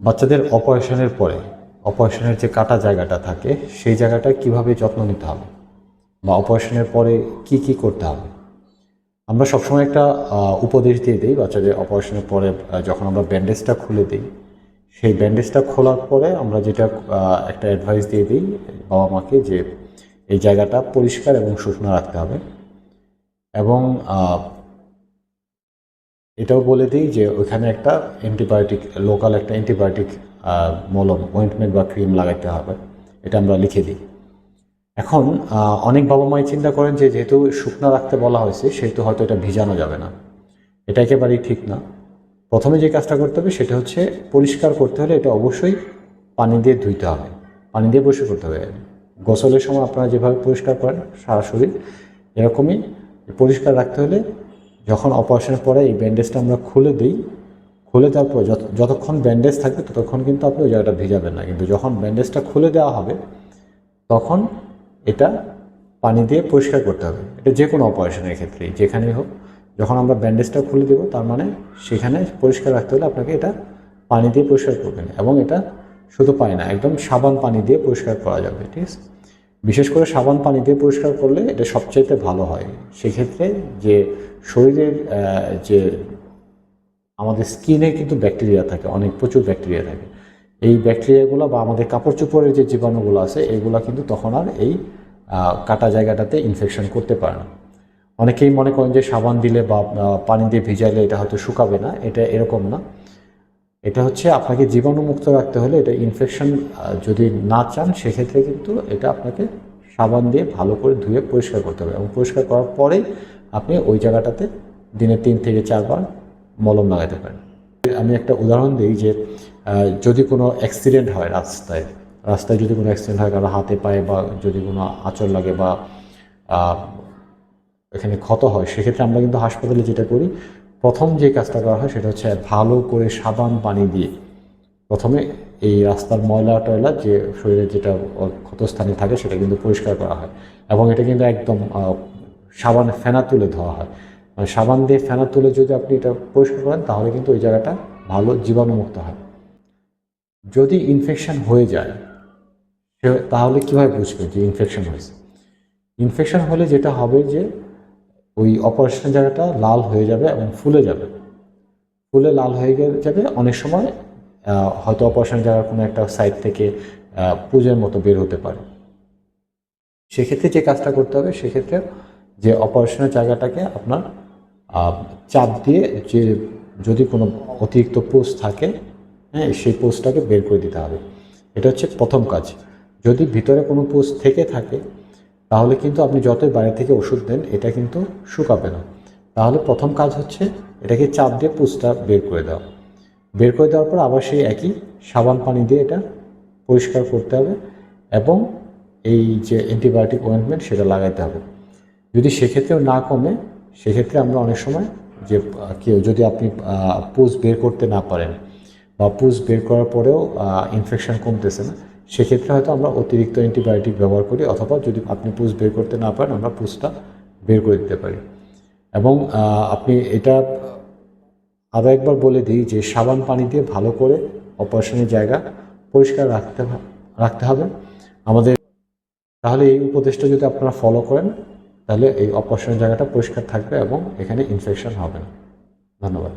বাচ্চাদের অপারেশনের পরে, অপারেশনের যে কাটা জায়গাটা থাকে, সেই জায়গাটা কীভাবে যত্ন নিতে হবে? বা অপারেশনের পরে কি কি করতে হবে? আমরা সবসময় একটা উপদেশ দিয়ে দিই বাচ্চাদের অপারেশনের পরে যখন আমরা ব্যান্ডেজটা খুলে দিই। সেই ব্যান্ডেজটা খোলার পরে আমরা যেটা একটা অ্যাডভাইস দিয়ে দিই বাবা মাকে যে, এই জায়গাটা পরিষ্কার এবং শুকনো রাখতে হবে। এবং এটাও বলে দিই যে ওইখানে একটা অ্যান্টিবায়োটিক লোকাল একটা অ্যান্টিবায়োটিক মলম অয়েন্টমেন্ট বা ক্রিম লাগাইতে হবে। এটা আমরা লিখে দিই। এখন অনেক বাবা মাই চিন্তা করেন যে যেহেতু শুকনো রাখতে বলা হয়েছে, সেহেতু হয়তো এটা ভিজানো যাবে না। এটা একেবারেই ঠিক না। প্রথমে যে কাজটা করতে হবে সেটা হচ্ছে পরিষ্কার করতে হলে এটা অবশ্যই পানি দিয়ে ধুইতে হবে। পানি দিয়ে পরিষ্কার করতে হবে। গোসলের সময় আপনারা যেভাবে পরিষ্কার করেন, সারা শরীর এরকমই পরিষ্কার রাখতে হলে যখন অপারেশনের পরে এই ব্যান্ডেজটা আমরা খুলে দিই, খুলে দেওয়ার পর যত যতক্ষণ ব্যান্ডেজ থাকবে ততক্ষণ কিন্তু আপনি ওই জায়গাটা ভিজাবেন না। কিন্তু যখন ব্যান্ডেজটা খুলে দেওয়া হবে, তখন এটা পানি দিয়ে পরিষ্কার করতে হবে। এটা যে কোনো অপারেশনের ক্ষেত্রেই, যেখানেই হোক। যখন আমরা ব্যান্ডেজটা খুলে দেবো, তার মানে সেখানে পরিষ্কার রাখতে হলে আপনাকে এটা পানি দিয়ে পরিষ্কার করবেন। এবং এটা শুধু পানি না, একদম সাবান পানি দিয়ে পরিষ্কার করা যাবে, ঠিক আছে? বিশেষ করে সাবান পানি দিয়ে পরিষ্কার করলে এটা সবচাইতে ভালো হয়। সেক্ষেত্রে যে শরীরের যে আমাদের স্কিনে কিন্তু ব্যাকটেরিয়া থাকে, অনেক প্রচুর ব্যাকটেরিয়া থাকে। এই ব্যাকটেরিয়াগুলো বা আমাদের কাপড় চোপড়ের যে জীবাণুগুলো আছে, এগুলো কিন্তু তখন আর এই কাটা জায়গাটাতে ইনফেকশন করতে পারে না। অনেকেই মনে করেন যে সাবান দিলে বা পানি দিয়ে ভিজাইলে এটা হয়তো শুকাবে না, এটা এরকম না। এটা হচ্ছে আপনাকে জীবাণুমুক্ত রাখতে হলে এটা ইনফেকশন যদি না চান, সেক্ষেত্রে কিন্তু এটা আপনাকে সাবান দিয়ে ভালো করে ধুয়ে পরিষ্কার করতে হবে। এবং পরিষ্কার করার পরেই আপনি ওই জায়গাটাতে দিনে তিন থেকে চারবার মলম লাগাতে পারেন। আমি একটা উদাহরণ দিই যে যদি কোনো অ্যাক্সিডেন্ট হয় রাস্তায় রাস্তায় যদি কোনো অ্যাক্সিডেন্ট হয়, কারও হাতে পায়ে বা যদি কোনো আঁচড় লাগে বা এখানে ক্ষত হয়, সেক্ষেত্রে আমরা কিন্তু হাসপাতালে যেটা করি প্রথম যে কাজটা করা হয় সেটা হচ্ছে ভালো করে সাবান, পানি দিয়ে। প্রথমে এই রাস্তার ময়লা টয়লা যে শরীরে যেটা ক্ষতস্থানে থাকে সেটা কিন্তু পরিষ্কার করা হয় এবং এটা কিন্তু একদম সাবান ফেনা তুলে ধোয়া হয়। মানে সাবান দিয়ে ফেনা তুলে যদি আপনি এটা পরিষ্কার করেন তাহলে কিন্তু ওই জায়গাটা ভালো জীবাণুমুক্ত হয়। যদি ইনফেকশন হয়ে যায়, সে- তাহলে কীভাবে বুঝবে যে ইনফেকশন হয়েছে? ইনফেকশন হলে যেটা হবে যে ওই অপারেশনের জায়গাটা লাল হয়ে যাবে এবং ফুলে যাবে। ফুলে লাল হয়ে যাবে, অনেক সময় হয়তো অপারেশন জায়গার কোনো একটা সাইড থেকে পুজোর মতো বের হতে পারে। সেক্ষেত্রে যে কাজটা করতে হবে, সেক্ষেত্রে যে অপারেশনের জায়গাটাকে আপনার চাপ দিয়ে যে যদি কোনো অতিরিক্ত পোস্ট থাকে হ্যাঁ সেই পোস্টটাকে বের করে দিতে হবে। এটা হচ্ছে প্রথম কাজ। যদি ভিতরে কোনো পোস্ট থেকে থাকে তাহলে কিন্তু আপনি যতই বাইরে থেকে ওষুধ দেন, এটা কিন্তু শুকাবে না। তাহলে প্রথম কাজ হচ্ছে এটাকে চাপ দিয়ে পোস্টটা বের করে দেওয়া বের করে দেওয়ার পর আবার সেই একই সাবান পানি দিয়ে এটা পরিষ্কার করতে হবে এবং এই যে অ্যান্টিবায়োটিক অয়েন্টমেন্ট সেটা লাগাইতে হবে। যদি সেক্ষেত্রেও না কমে, সেক্ষেত্রে আমরা অনেক সময় যে কেউ যদি আপনি পুজ বের করতে না পারেন বা পুজ বের করার পরেও ইনফেকশন কমতেছে না সেক্ষেত্রে হয়তো আমরা অতিরিক্ত অ্যান্টিবায়োটিক ব্যবহার করি, অথবা যদি আপনি পুজ বের করতে না পারেন, আমরা পুজটা বের করে দিতে পারি। এবং আপনি এটা আরও একবার বলে দিই যে সাবান পানি দিয়ে ভালো করে অপারেশনের জায়গা পরিষ্কার রাখতে রাখতে হবে। আমাদের, তাহলে এই উপদেশটা যদি আপনারা ফলো করেন, তাহলে এই অপারেশনের জায়গাটা পরিষ্কার থাকবে এবং এখানে ইনফেকশন হবে না। ধন্যবাদ।